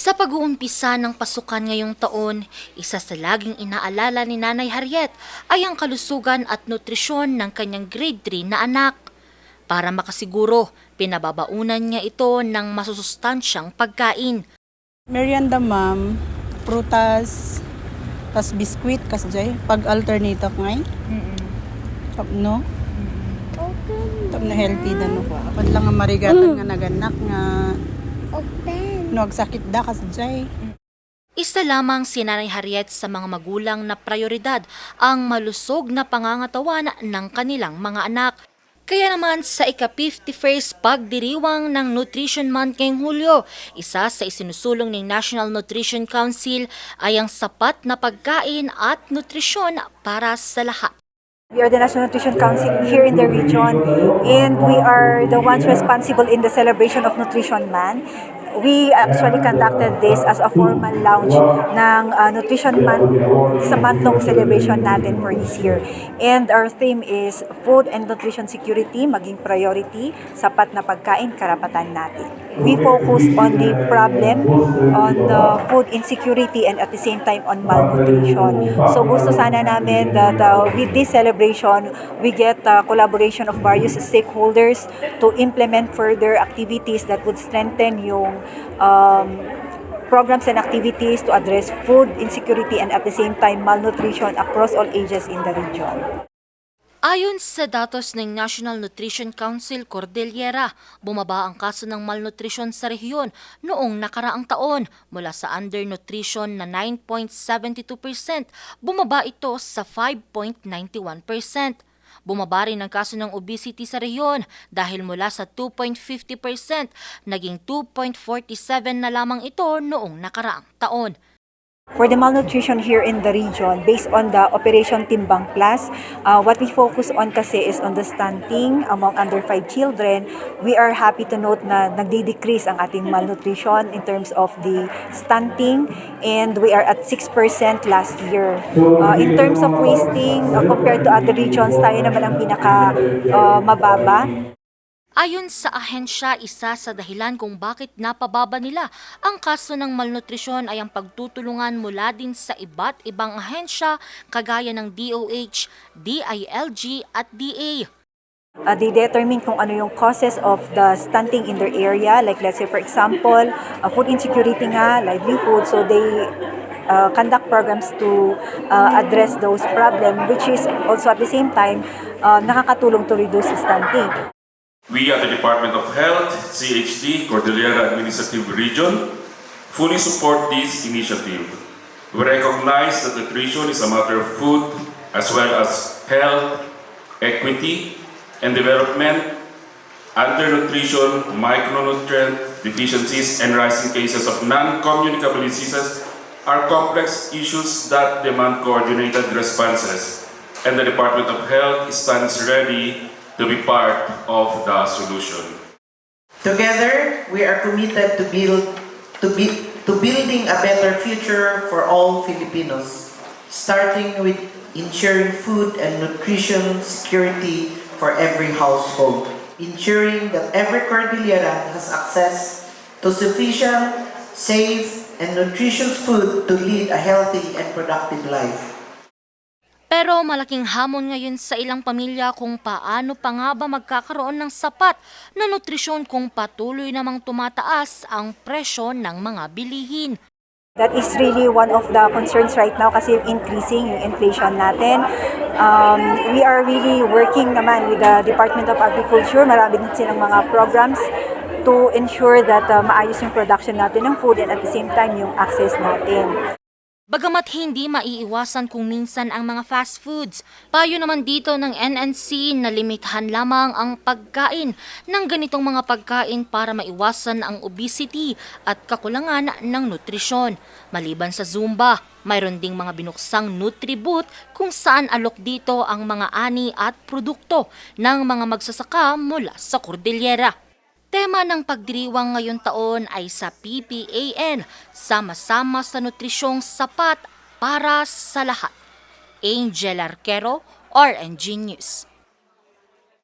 Sa pag-uumpisa ng pasukan ngayong taon, isa sa laging inaalala ni Nanay Harriet ay ang kalusugan at nutrisyon ng kanyang grade 3 na anak. Para makasiguro, pinababaunan niya ito ng masusustansyang pagkain. Merienda ma'am, prutas, tas biskwit kas jay pag alternate ako ngay. Tap no? Tap na healthy na no ko. Apat lang nga marigatan nga naganak nga no sakit da kas jay. Isa lamang si Nanay Harriet sa mga magulang na prioridad ang malusog na pangangatawan ng kanilang mga anak. Kaya naman sa ika-51st pagdiriwang ng Nutrition Month ngayong Hulyo, isa sa isinusulong ng National Nutrition Council ay ang sapat na pagkain at nutrisyon para sa lahat. We are the National Nutrition Council here in the region, and we are the ones responsible in the celebration of Nutrition Month. We actually conducted this as a formal launch ng uh, Nutrition Month sa month-long celebration natin for this year. And our theme is food and nutrition security, maging priority, sapat na pagkain, karapatan natin. We focus on the problem, on the food insecurity, and at the same time on malnutrition. So gusto sana namin that uh, with this celebration, we get uh, collaboration of various stakeholders to implement further activities that would strengthen yung um, programs and activities to address food insecurity and at the same time malnutrition across all ages in the region. Ayon sa datos ng National Nutrition Council Cordillera, bumaba ang kaso ng malnutrisyon sa rehiyon noong nakaraang taon mula sa undernutrition na 9.72%, bumaba ito sa 5.91%. Bumaba rin ang kaso ng obesity sa rehiyon dahil mula sa 2.50% naging 2.47 na lamang ito noong nakaraang taon. For the malnutrition here in the region, based on the Operation Timbang Plus, uh, what we focus on kasi is on the stunting among under 5 children. We are happy to note na nagdi-decrease ang ating malnutrition in terms of the stunting and we are at 6% last year. Uh, in terms of wasting, uh, compared to other regions, tayo naman ang pinaka uh, mababa. Ayon sa ahensya, isa sa dahilan kung bakit napababa nila ang kaso ng malnutrisyon ay ang pagtutulungan mula din sa iba't ibang ahensya kagaya ng DOH, DILG at DA. Uh, they determine kung ano yung causes of the stunting in their area. Like let's say for example, uh, food insecurity nga, livelihood. So they uh, conduct programs to uh, address those problems, which is also at the same time uh, nakakatulong to reduce stunting. We at the Department of Health, CHD, Cordillera Administrative Region, fully support this initiative. We recognize that nutrition is a matter of food as well as health, equity, and development. Undernutrition, micronutrient deficiencies, and rising cases of non-communicable diseases are complex issues that demand coordinated responses, and the Department of Health stands ready to be part of the solution. Together, we are committed to build to be, to building a better future for all Filipinos, starting with ensuring food and nutrition security for every household, ensuring that every Cordillera has access to sufficient, safe, and nutritious food to lead a healthy and productive life. Pero malaking hamon ngayon sa ilang pamilya kung paano pa nga ba magkakaroon ng sapat na nutrisyon kung patuloy namang tumataas ang presyo ng mga bilihin. That is really one of the concerns right now kasi increasing yung inflation natin. Um, we are really working naman with the Department of Agriculture. Marami din silang mga programs to ensure that uh, maayos yung production natin ng food and at the same time yung access natin. Bagamat hindi maiiwasan kung minsan ang mga fast foods, payo naman dito ng NNC na limithan lamang ang pagkain ng ganitong mga pagkain para maiwasan ang obesity at kakulangan ng nutrisyon. Maliban sa Zumba, mayroon ding mga binuksang Nutriboot kung saan alok dito ang mga ani at produkto ng mga magsasaka mula sa Cordillera. Tema ng pagdiriwang ngayon taon ay sa PPAN, sama-sama sa nutrisyong sapat para sa lahat. Angel Arquero, RNG News.